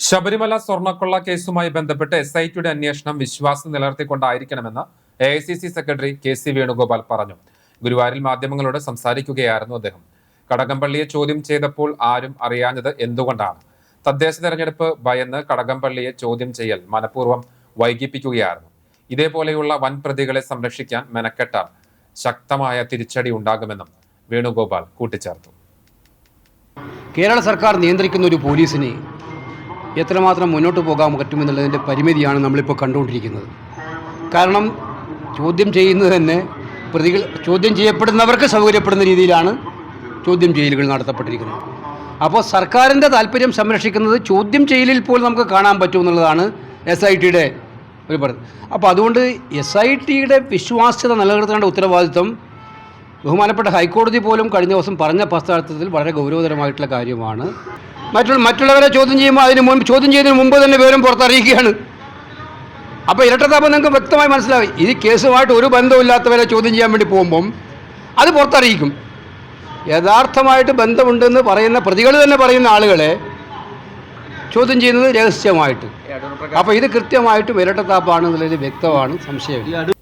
ശബരിമല സ്വർണക്കൊള്ള കേസുമായി ബന്ധപ്പെട്ട് S I ടിയുടെ അന്വേഷണം വിശ്വാസം നിലനിർത്തിക്കൊണ്ടായിരിക്കണമെന്ന് A I C C secretary K C Venugopal പറഞ്ഞു. ഗുരുവായൂരിൽ മാധ്യമങ്ങളോട് സംസാരിക്കുകയായിരുന്നു അദ്ദേഹം. കടകംപള്ളിയെ ചോദ്യം ചെയ്തപ്പോൾ ആരും അറിയാഞ്ഞത് എന്തുകൊണ്ടാണ്? തദ്ദേശ തെരഞ്ഞെടുപ്പ് ഭയന്ന് കടകംപള്ളിയെ ചോദ്യം ചെയ്യൽ മനഃപൂർവം വൈകിപ്പിക്കുകയായിരുന്നു. ഇതേപോലെയുള്ള വൻ പ്രതികളെ സംരക്ഷിക്കാൻ മെനക്കെട്ട ശക്തമായ തിരിച്ചടി ഉണ്ടാകുമെന്നും വേണുഗോപാൽ കൂട്ടിച്ചേർത്തു. കേരള സർക്കാർ നിയന്ത്രിക്കുന്ന ഒരു പോലീസിനെ എത്രമാത്രം മുന്നോട്ട് പോകാൻ പറ്റുമെന്നുള്ളതിന്റെ പരിമിതിയാണ് നമ്മളിപ്പോൾ കണ്ടുകൊണ്ടിരിക്കുന്നത്. കാരണം ചോദ്യം ചെയ്യുന്നത് തന്നെ പ്രതികൾ ചോദ്യം ചെയ്യപ്പെടുന്നവർക്ക് സൗകര്യപ്പെടുന്ന രീതിയിലാണ് ചോദ്യം ചെയ്യലുകൾ നടത്തപ്പെട്ടിരിക്കുന്നത്. അപ്പോൾ സർക്കാരിന്റെ താല്പര്യം സംരക്ഷിക്കുന്നത് ചോദ്യം ചെയ്യലിൽ പോലും നമുക്ക് കാണാൻ പറ്റുമെന്നുള്ളതാണ് എസ് ഐ ടിയുടെ ഒരു പറയുന്നത്. അപ്പോൾ അതുകൊണ്ട് എസ് ഐ ടിയുടെ വിശ്വാസ്യത നിലനിർത്തേണ്ട ഉത്തരവാദിത്വം ബഹുമാനപ്പെട്ട ഹൈക്കോടതി പോലും കഴിഞ്ഞ ദിവസം പറഞ്ഞ പശ്ചാത്തലത്തിൽ വളരെ ഗൗരവതരമായിട്ടുള്ള കാര്യമാണ്. മറ്റുള്ള മറ്റുള്ളവരെ ചോദ്യം ചെയ്യുമ്പോൾ അതിന് മുൻപ് ചോദ്യം ചെയ്തതിന് മുമ്പ് തന്നെ വിവരം പുറത്തറിയിക്കുകയാണ്. അപ്പോൾ ഇരട്ടത്താപ്പം നിങ്ങൾക്ക് വ്യക്തമായി മനസ്സിലാവും ഈ കേസുമായിട്ട് ഒരു ബന്ധമില്ലാത്തവരെ ചോദ്യം ചെയ്യാൻ വേണ്ടി പോകുമ്പം അത് പുറത്തറിയിക്കും. യഥാർത്ഥമായിട്ട് ബന്ധമുണ്ടെന്ന് പറയുന്ന പ്രതികൾ തന്നെ പറയുന്ന ആളുകളെ ചോദ്യം ചെയ്യുന്നത് രഹസ്യമായിട്ട്. അപ്പോൾ ഇത് കൃത്യമായിട്ടും ഇരട്ടത്താപ്പാണെന്നുള്ളത് വ്യക്തമാണ് സംശയമില്ല